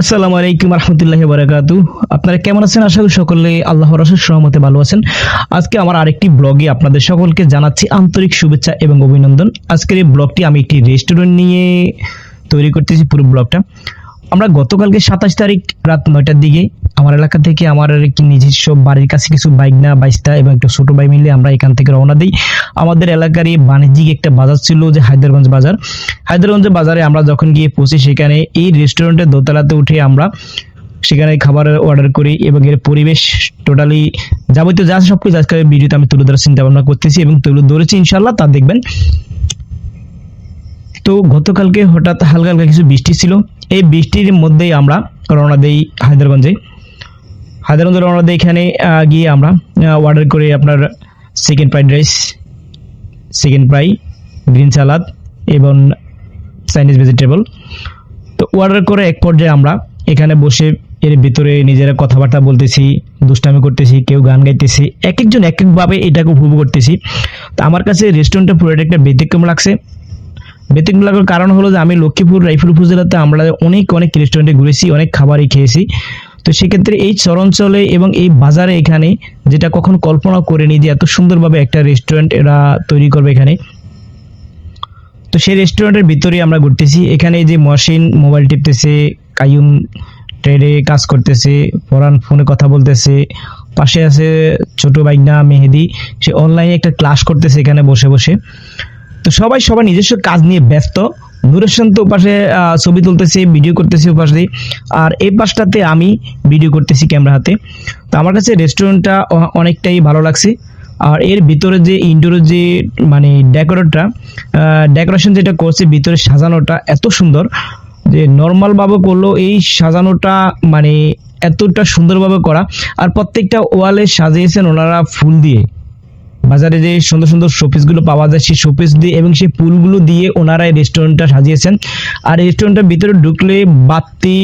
আসসালামু আলাইকুম রহমতুল্লাহ বারাকাতু আপনারা কেমন আছেন? আশা করি সকলে আল্লাহ রসের সহমতে ভালো আছেন। আজকে আমার আরেকটি ব্লগে আপনাদের সকলকে জানাচ্ছি আন্তরিক শুভেচ্ছা এবং অভিনন্দন। আজকের এই ব্লগটি আমি একটি রেস্টুরেন্ট নিয়ে তৈরি করতেছি, পুরো ব্লগটা। আমরা গতকালকে সাতাশ তারিখ রাত নয়টার দিকে আমার এলাকা থেকে আমার একটি নিজস্ব বাড়ির কাছে কিছু বাইক না বাইস্তা এবং একটা ছোট ভাই মিলে আমরা এখান থেকে রওনা দিই। আমাদের এলাকার এই বাণিজ্যিক একটা বাজার ছিল যে হায়দ্রারগঞ্জ বাজার। হায়দ্রারগঞ্জ বাজারে আমরা যখন গিয়ে পৌঁছি সেখানে এই রেস্টুরেন্টের দোতলাতে উঠে আমরা সেখানে খাবার অর্ডার করি এবং এর পরিবেশ টোটালি যাবতীয় যা সব কিছু আজকের ভিডিওতে আমি তুলে ধরার চিন্তা ভাবনা করতেছি এবং তুলে ধরেছি ইনশাল্লাহ তা দেখবেন। তো গতকালকে হঠাৎ হালকা হালকা কিছু বৃষ্টি ছিল। এই বৃষ্টির মধ্যেই আমরা রওনা দেই হায়দ্রারগঞ্জে হায়দ্রারগঞ্জে রওনা দিই এখানে গিয়ে আমরা অর্ডার করি আপনার chicken fried rice chicken fry green salad এবং চাইনিজ ভেজিটেবল তো অর্ডার করে এক পর্যায়ে আমরা এখানে বসে এর ভিতরে নিজেরা কথাবার্তা বলতেছি, দুষ্টামি করতেছি, কেউ গান গাইতেছি এক একজন এক একভাবে এটাকে উপভোগ করতেছি। তো আমার কাছে রেস্টুরেন্টটা পুরোটা একটা ব্যতিক্রম লাগছে। ব্যতিক্রম লাগার কারণ হলো যে আমি লক্ষ্মীপুর রাইফুল উপজেলাতে আমরা অনেক অনেক রেস্টুরেন্টে ঘুরেছি, অনেক খাবারই খেয়েছি। তো সেক্ষেত্রে এই চরাঞ্চলে এবং এই বাজারে এখানে যেটা কখনো কল্পনা করিনি যে এত সুন্দরভাবে একটা রেস্টুরেন্ট এরা তৈরি করবে এখানে। তো সেই রেস্টুরেন্টের ভিতরে আমরা ঘুরতেছি। এখানে যে মশিন মোবাইল টিপতেছে কায়ুম ট্রেডে কাজ করতেছে পরান ফোনে কথা বলতেছে, পাশে আছে ছোট বাইকনা মেহেদি, সে অনলাইনে একটা ক্লাস করতেছে এখানে বসে বসে। তো সবাই সবার নিজস্ব কাজ নিয়ে ব্যস্ত। দূরের তো পাশে ছবি তুলতেছে ভিডিও করতেছি ও পাশে আর এই পাশটাতে আমি ভিডিও করতেছি ক্যামেরা হাতে। তো আমার কাছে রেস্টুরেন্টটা অনেকটাই ভালো লাগছে। আর এর ভিতরে যে ইনডোরের যে মানে ডেকোরেটটা ডেকোরেশন যেটা করছে, ভিতরে সাজানোটা এত সুন্দর যে নর্মাল ভাবে করলেও এই সাজানোটা মানে এতটা সুন্দরভাবে করা। আর প্রত্যেকটা ওয়ালে সাজিয়েছেন ওনারা ফুল দিয়ে। বাজারে যে সুন্দর সুন্দর শোপিসগুলো পাওয়া যায়, সেই শোপিস দিয়ে এবং সেই ফুলগুলো দিয়ে ওনারা এই রেস্টুরেন্টটা সাজিয়েছেন। আর এই রেস্টুরেন্টের ভিতরে ঢুকলে বাতি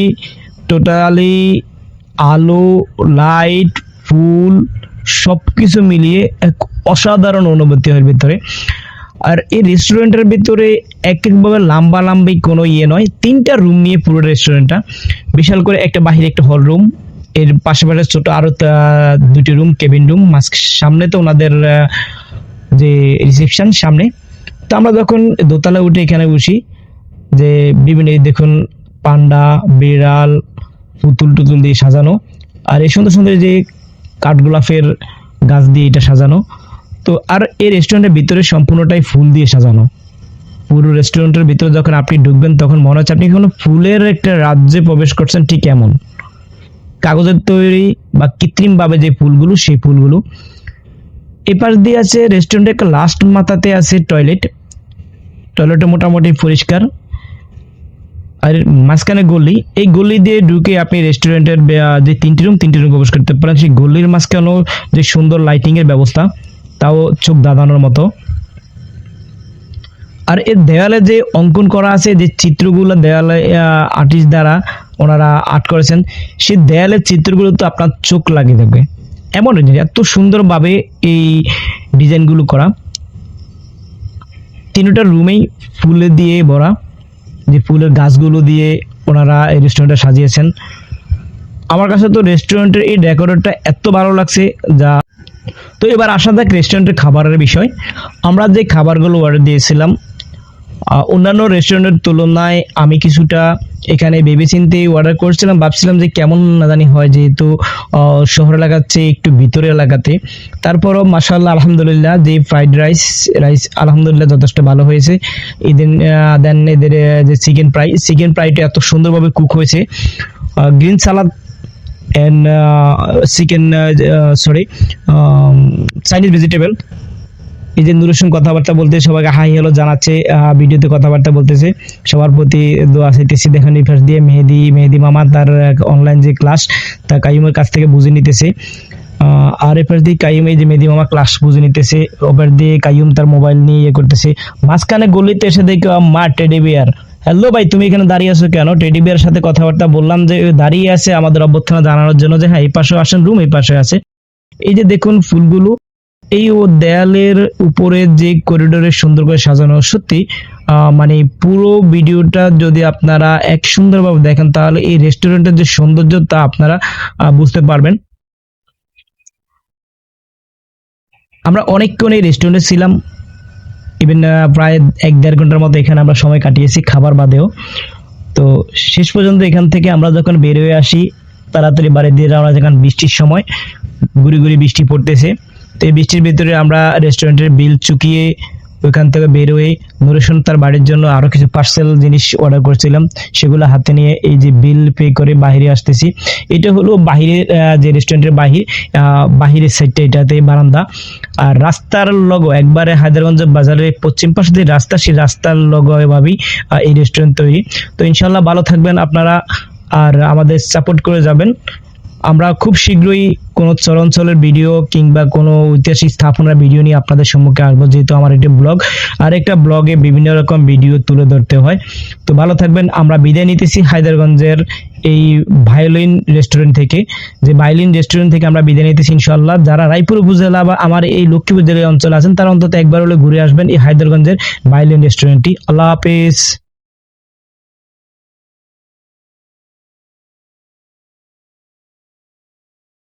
টোটালি আলো লাইট ফুল সব কিছু মিলিয়ে এক অসাধারণ অনুভূতি হয় ভিতরে। আর এই রেস্টুরেন্টের ভিতরে এক একভাবে লম্বা লম্বি কোনো ইয়ে নয়, তিনটা রুম নিয়ে পুরো রেস্টুরেন্টটা বিশাল করে একটা বাহিরে একটা হল রুম এর পাশাপাশি ছোট আরও দুটি রুম কেবিন রুম সামনে তো ওনাদের যে রিসেপশন সামনে। তো আমরা যখন দোতলা উঠে এখানে বসি, যে বিভিন্ন দেখুন পান্ডা, বিড়াল, পুতুল টুতুল দিয়ে সাজানো। আর এই সুন্দর সুন্দর যে কাঠগোলাপের গাছ দিয়ে এটা সাজানো। তো আর এই রেস্টুরেন্টের ভিতরে সম্পূর্ণটাই ফুল দিয়ে সাজানো। পুরো রেস্টুরেন্টের ভিতরে যখন আপনি ঢুকবেন, তখন মনে হচ্ছে আপনি কোনো ফুলের একটা রাজ্যে প্রবেশ করছেন, ঠিক এমন। কাগজের তৈরি বা কৃত্রিমভাবে যে ফুলগুলো, সেই ফুলগুলো। এপাশ দিয়ে আছে রেস্টুরেন্টের একটা লাস্ট মাথাতে আছে টয়লেট টয়লেটটা মোটামুটি পরিষ্কার। আর মাঝখানে গলি। এই গলি দিয়ে ঢুকে আপনি রেস্টুরেন্টের যে তিনটি রুম তিনটি রুম প্রবেশ করতে পারেন। সেই গলির মাঝখানেও যে সুন্দর লাইটিংয়ের ব্যবস্থা, তাও চোখ দাদানোর মতো। আর এর দেওয়ালে যে অঙ্কন করা আছে, যে চিত্রগুলো দেওয়ালে আর্টিস্ট দ্বারা ওনারা আর্ট করেছেন, সেই দেয়ালের চিত্রগুলো তো আপনার চোখ লাগিয়ে দেবে এমন এত সুন্দরভাবে এই ডিজাইনগুলো করা। তিনটা রুমেই ফুলে দিয়ে ভরা, যে ফুলের গাছগুলো দিয়ে ওনারা এই রেস্টুরেন্টটা সাজিয়েছেন। আমার কাছে তো রেস্টুরেন্টের এই ডেকোরেটটা এত ভালো লাগছে যা তো এবার আসা যাক রেস্টুরেন্টের খাবারের বিষয়। আমরা যে খাবারগুলো অর্ডার দিয়েছিলাম অন্যান্য রেস্টুরেন্টের তুলনায় আমি কিছুটা এখানে ভেবেচিন্তে অর্ডার করছিলাম, ভাবছিলাম যে কেমন না জানি হয় যেহেতু শহর এলাকার চেয়ে একটু ভিতরে এলাকাতে। তারপরও মাসাল্লাহ আলহামদুলিল্লাহ, যে ফ্রাইড রাইস রাইস আলহামদুলিল্লাহ যথেষ্ট ভালো হয়েছে। এদিন দেন এদের যে চিকেন ফ্রাই চিকেন ফ্রাইটা এত সুন্দরভাবে কুক হয়েছে। Green salad and chicken sorry Chinese vegetable এই যে নুরের সঙ্গে কথাবার্তা বলতে সবাইকে হাই হ্যালো জানাচ্ছে ভিডিওতে কথাবার্তা বলতেছে। সবার প্রতি দোয়া চাইতেছি, দেখেন পাশ দিয়ে মেহেদি মেহেদি মামা তার অনলাইন যে ক্লাস তা কাইমের কাছ থেকে বুঝে নিতেছে। আর এপাশ দিয়ে কাইম এই যে মেহেদি মামা ক্লাস বুঝে নিতেছে ওপার দিয়ে কাইম তার মোবাইল নিয়ে ইয়ে করতেছে। মাঝখানে গলিতে এসে দেখে মা টেডি বিয়ার হ্যালো ভাই, তুমি এখানে দাঁড়িয়ে আছো কেন? টেডি বিয়ার সাথে কথাবার্তা বললাম যে দাঁড়িয়ে আছে আমাদের অভ্যর্থনা জানানোর জন্য যে হ্যাঁ এই পাশে আসেন রুম এই পাশে আছে। এই যে দেখুন ফুলগুলো এই ও দেয়ালের উপরে যে করিডোরের সুন্দর করে সাজানো, সত্যি মানে পুরো ভিডিওটা যদি আপনারা এক সুন্দরভাবে দেখেন, তাহলে এই রেস্টুরেন্টের যে সৌন্দর্য তা আপনারা বুঝতে পারবেন। আমরা অনেকক্ষণ এই রেস্টুরেন্টে ছিলাম। ইভেন প্রায় এক দেড় ঘণ্টার মতো এখানে আমরা সময় কাটিয়েছি খাবার বাদেও। তো শেষ পর্যন্ত এখান থেকে আমরা যখন বের হয়ে আসি, তাড়াতাড়ি বাড়ি দিয়ে আমরা যখন বৃষ্টির সময়, গুড়ি গুড়ি বৃষ্টি পড়তেছে। তো এই বৃষ্টির ভিতরে আমরা রেস্টুরেন্টের বিল চুকিয়ে ওইখান থেকে বের হয়ে নুরেশন তার বাড়ির জন্য আরও কিছু পার্সেল জিনিস অর্ডার করেছিলাম। সেগুলো হাতে নিয়ে এই যে বিল পে করে বাইরে আসতেছি। এটা হলো বাহিরের যে রেস্টুরেন্টের বাহির বাহিরের সাইডটা এটাতে বারান্দা। আর রাস্তার লগো একবারে হায়দ্রারগঞ্জ বাজারের পশ্চিম পাশে যে রাস্তা, সেই রাস্তার লগো এভাবেই এই রেস্টুরেন্ট তৈরি। তো ইনশাল্লাহ ভালো থাকবেন আপনারা, আর আমাদের সাপোর্ট করে যাবেন। আমরা খুব শীঘ্রই কোনো চরাঞ্চলের ভিডিও কিংবা কোনো ঐতিহাসিক স্থাপনার ভিডিও নিয়ে আপনাদের সম্মুখে আসব, যেহেতু আমার একটি ব্লগ। আর একটা ব্লগে বিভিন্ন রকম ভিডিও তুলে ধরতে হয়। তো ভালো থাকবেন, আমরা বিদায় নিতেছি হায়দারগঞ্জের এই ভায়োলিন রেস্টুরেন্ট থেকে। যে ভায়োলিন রেস্টুরেন্ট থেকে আমরা বিদায় নিতেছি ইনশাল্লাহ যারা রায়পুর উপজেলা বা আমার এই লক্ষ্মীপুর জেলার অঞ্চলে আছেন, তারা অন্তত একবার হলে ঘুরে আসবেন এই হায়দ্রারগঞ্জের ভায়োলিন রেস্টুরেন্টটি। আল্লাহ হাফেজ।